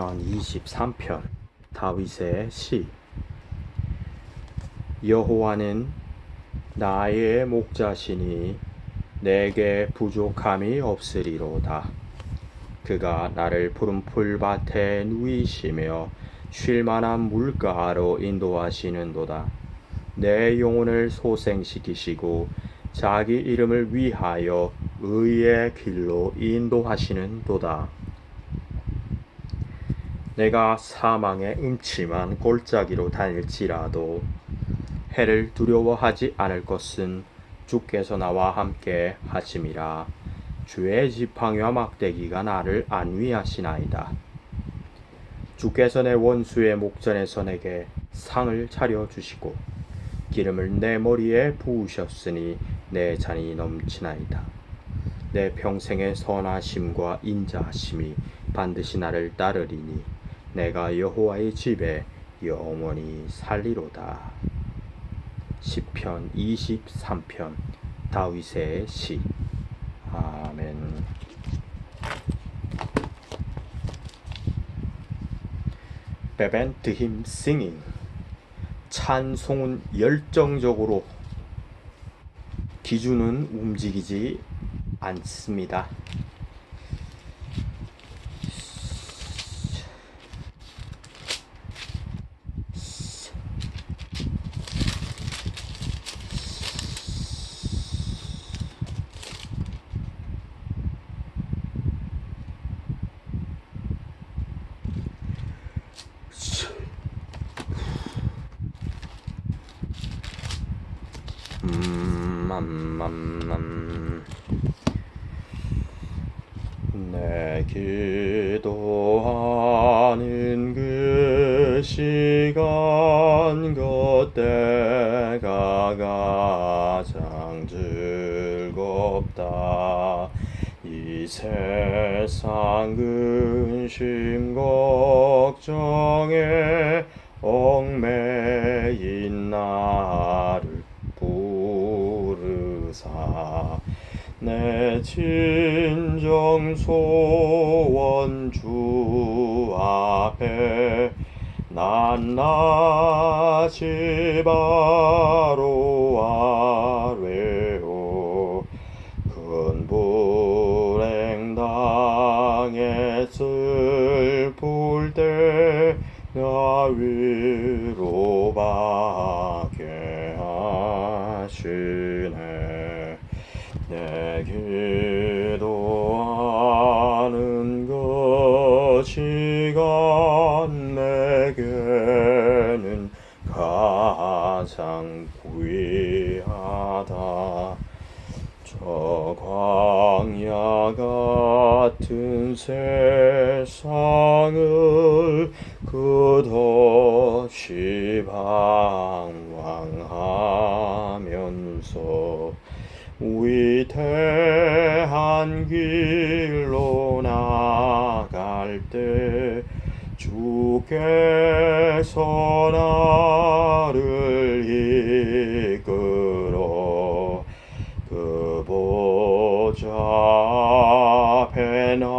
시편 23편 다윗의 시. 여호와는 나의 목자시니 내게 부족함이 없으리로다. 그가 나를 푸른 풀밭에 누이시며 쉴 만한 물가로 인도하시는도다. 내 영혼을 소생시키시고 자기 이름을 위하여 의의 길로 인도하시는도다 내가 사망의 음침한 골짜기로 다닐지라도 해를 두려워하지 않을 것은 주께서 나와 함께 하심이라. 주의 지팡이와 막대기가 나를 안위하시나이다. 주께서 내 원수의 목전에서 내게 상을 차려 주시고 기름을 내 머리에 부으셨으니 내 잔이 넘치나이다. 내 평생의 선하심과 인자하심이 반드시 나를 따르리니 내가 여호와의 집에 영원히 살리로다. 시편 23편 다윗의 시 아멘. Prevent him singing. 찬송은 열정적으로 기준은 움직이지 않습니다. 음. 내 기도하는 그 시간 그때가 가장 즐겁다 이 세상 근심 걱정에 얽매인 나를 부르사 내 진정 소원 주 앞에 낱낱이 바로 아뢰오. 큰 불행 당했을 볼때나 위로 받게 하시네 내 기도하는 그 시간 내게는 가장 귀하다. 저 광야 같은 세상을 끝없이 방황하면서 위대한 길로 나갈 때 주께서 나를 이끌어 그 보좌 앞에 나가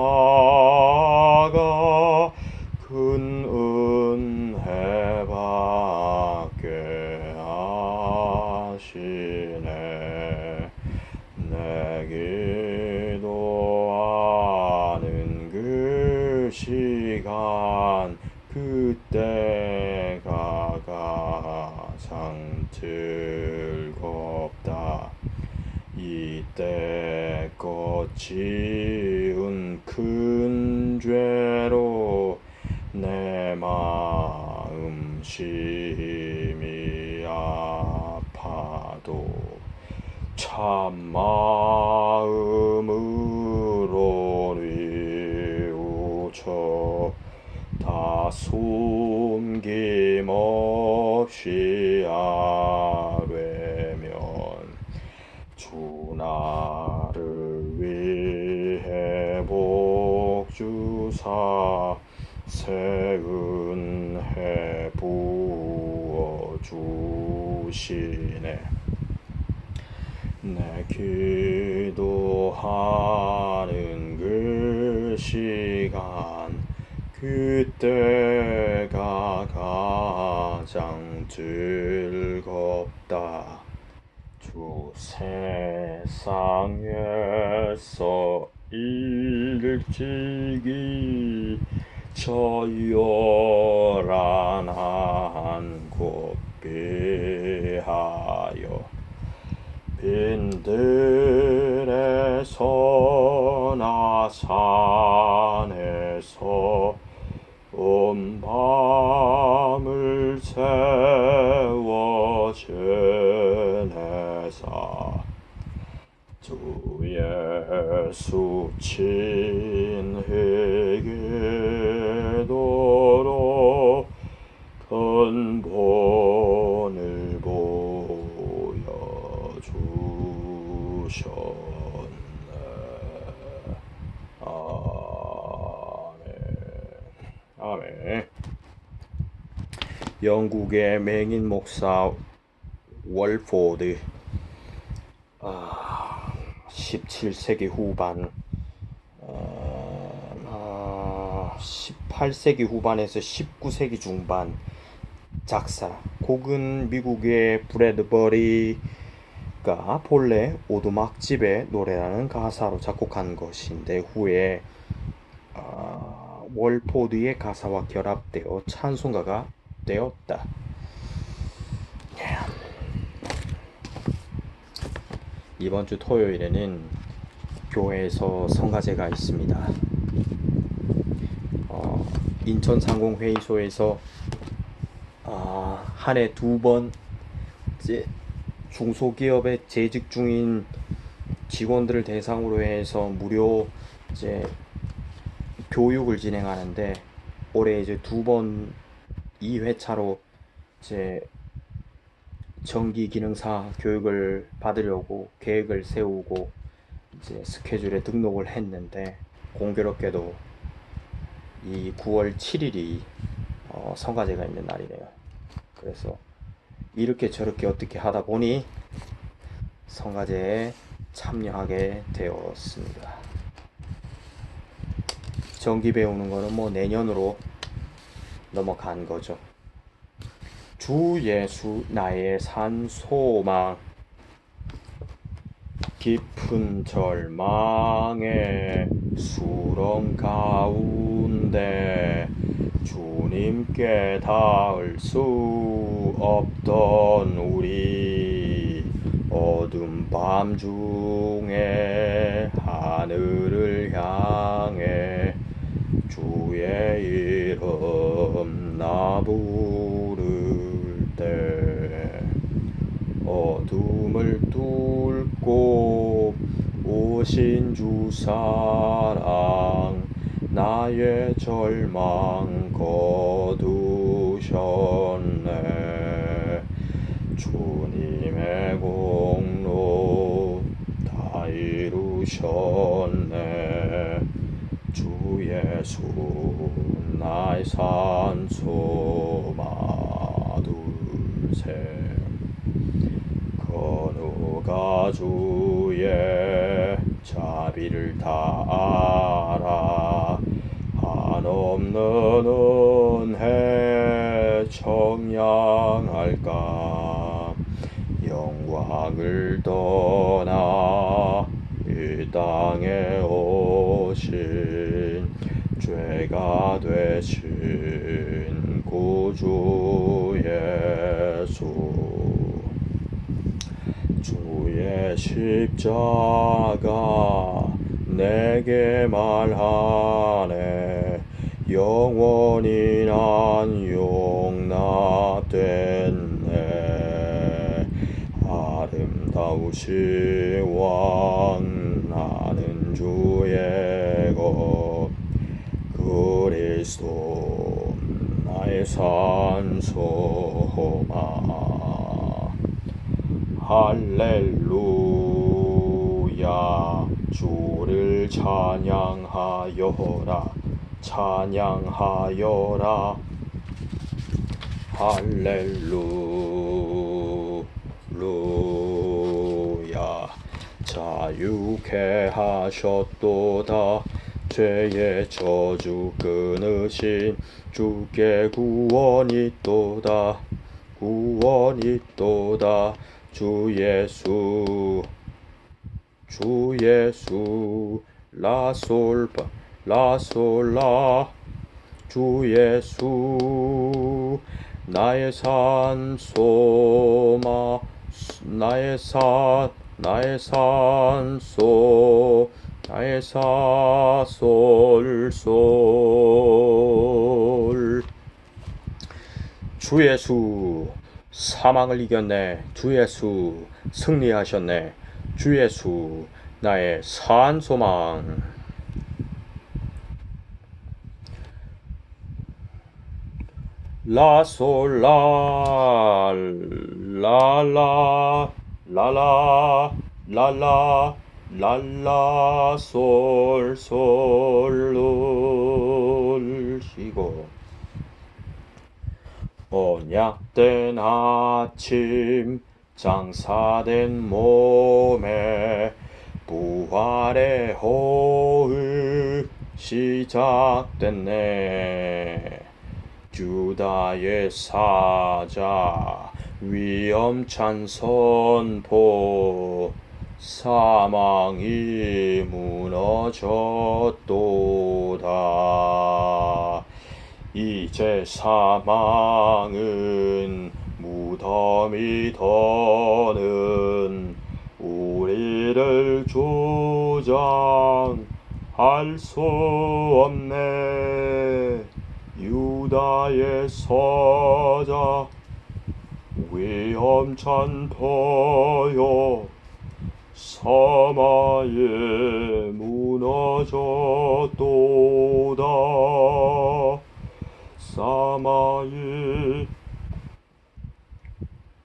큰 은혜 받게 하시네 내 기도하는 그 시간 그때가 가장 즐겁다 이때껏 지은 큰 죄로 내 마음 심히 아파도 참 마음으로 뉘우쳐 다 숨김없이 아뢰면 주 나를 위해 복주사 새 은혜 부어 주시네 내 기도하는 그 시간 그때가 가장 즐겁다. 주 세상에서 일찍이 저열한 곳 비하여 빈들에서나 산에서 온 밤을 세워 지내사 주 예수 친히기도로 근본을 보여주셨네. 아멘. 아멘. 영국의 맹인 목사 월포드. 아, 17세기 후반. 어, 아, 18세기 후반에서 19세기 중반 작사. 곡은 미국의 브래드버리가 본래 오두막집의 노래라는 가사로 작곡한 것인데 후에 아, 월포드의 가사와 결합되어 찬송가가 되었다. 이번 주 토요일에는 교회에서 성가제가 있습니다. 어, 인천 상공회의소에서 아, 한해 두 번 중소기업에 재직 중인 직원들을 대상으로 해서 무료 이제 교육을 진행하는데 올해 이제 두 번 2회차로 이제 정기 기능사 교육을 받으려고 계획을 세우고 이제 스케줄에 등록을 했는데 공교롭게도 이 9월 7일이 어, 성가제가 있는 날이네요. 그래서 이렇게 저렇게 어떻게 하다 보니 성가제에 참여하게 되었습니다. 정기 배우는 거는 뭐 내년으로 넘어간 거죠. 주 예수 나의 산 소망 깊은 절망의 수렁 가운데 주님께 닿을 수 없던 우리 어둠 밤 중에 하늘을 향해 주의 이름 나 부를 때 어둠을 뚫고 오신 주 사랑 나의 절망 거두셨네. 주님의 공로 다 이루셨네. 주 예수 나의 산소마 둘셋. 건우가 주의 자비를 다 알아. 한없는 은혜 청량할까? 영광을 떠나 이 땅에 오신 죄가 되신 구주 예수. 주의 십자가 내게 말하네. 영원히 난 용납됐네. 아름다우시 왕 나는 주의 것. 그리스도 나의 산소마. 할렐루야 주를 찬양하여라 찬양하여라. 할렐루야. 자유케 하셨도다. 죄의 저주 끊으신 주께 구원이 또다. 구원이 또다. 주 예수 주 예수 라솔바. 라솔라. 주 예수. 나의 산 소마. 나의 산 나의 산소. 나의 사솔솔. 주 예수. 사망을 이겼네. 주 예수. 승리하셨네. 주 예수 나의 산소망. 라솔라 라라 라라 라라 랄라 솔솔 시고. 언약된 아침 장사된 몸에 부활의 호흡 시작됐네. 주다의 사자 위험찬 선포 사망이 무너졌도다. 이제 사망은 무덤이 더는 우리를 조장할 수 없네. 유다의 서자 위험찬 터여 사마에 무너졌도다. 사마이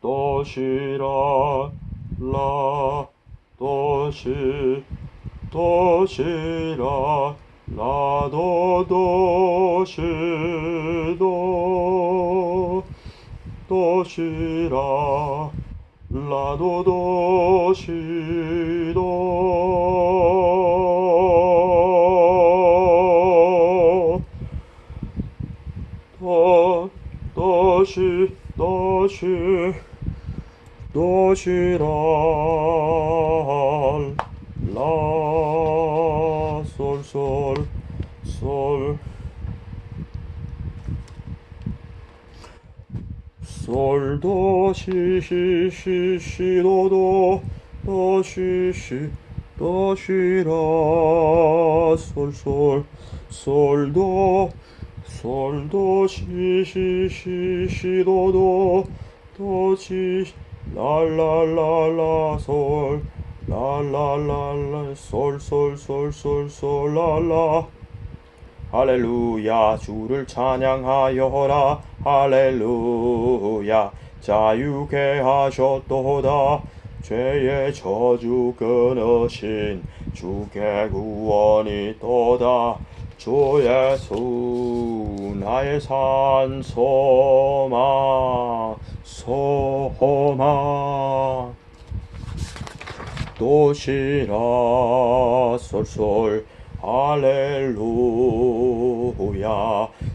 도시라 라 도시 도시라 라도 도시도 도시라 라도 도시도 도 도시 도시 도시라 라 솔솔 솔. 솔도 시시시 시도도 도시시 도시라 솔솔 솔도 솔도 시시시 시도도 도시 랄랄랄라 솔 랄랄랄라 솔 솔 솔 솔 솔 랄라. 할렐루야 주를 찬양하여라. 할렐루야 자유케 하셨도다. 죄의 저주 끊으신 주께 구원이 또다 주 예수 나의 산소망 소망 도시라 솔솔 할렐루야.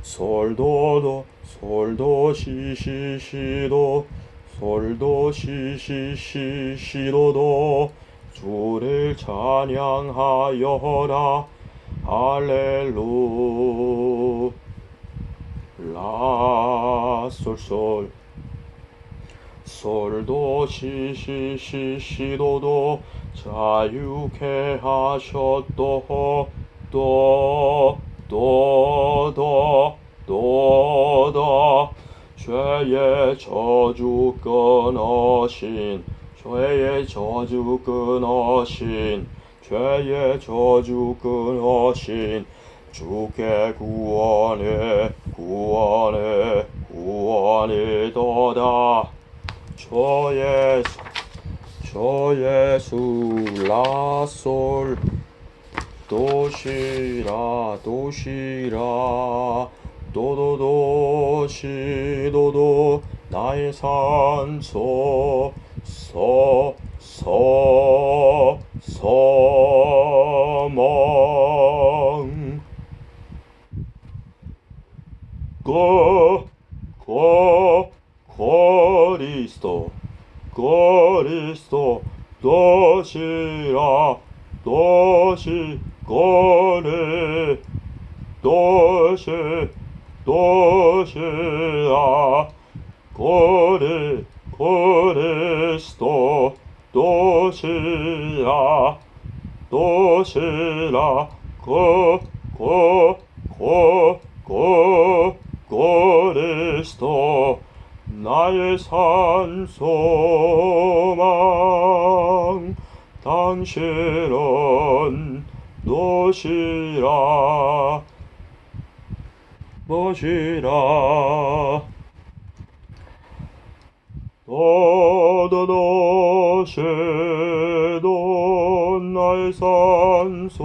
솔도도 솔도 시시시도 솔도 시시시시도도 주를 찬양하여라 할렐루 라 솔솔. 솔도 시시시시도도 자유케 하셨도 또또또또또 죄의 저주 끊으신 죄의 저주 끊으신 죄의 저주 끊으신 주께 구원해 구원해 구원이도다. 저 예수 저 예수 라솔 도시라 도시라 도도도시 도도 나의 산소 서서 サマンゴゴゴリストゴリストどしらどしゴリどしどしらゴリゴリスト 도시라, 도시라, 고, 고, 고, 고, 그리스도, 나의 산소망, 당신은 도시라, 도시라, 도도도 나의 산소망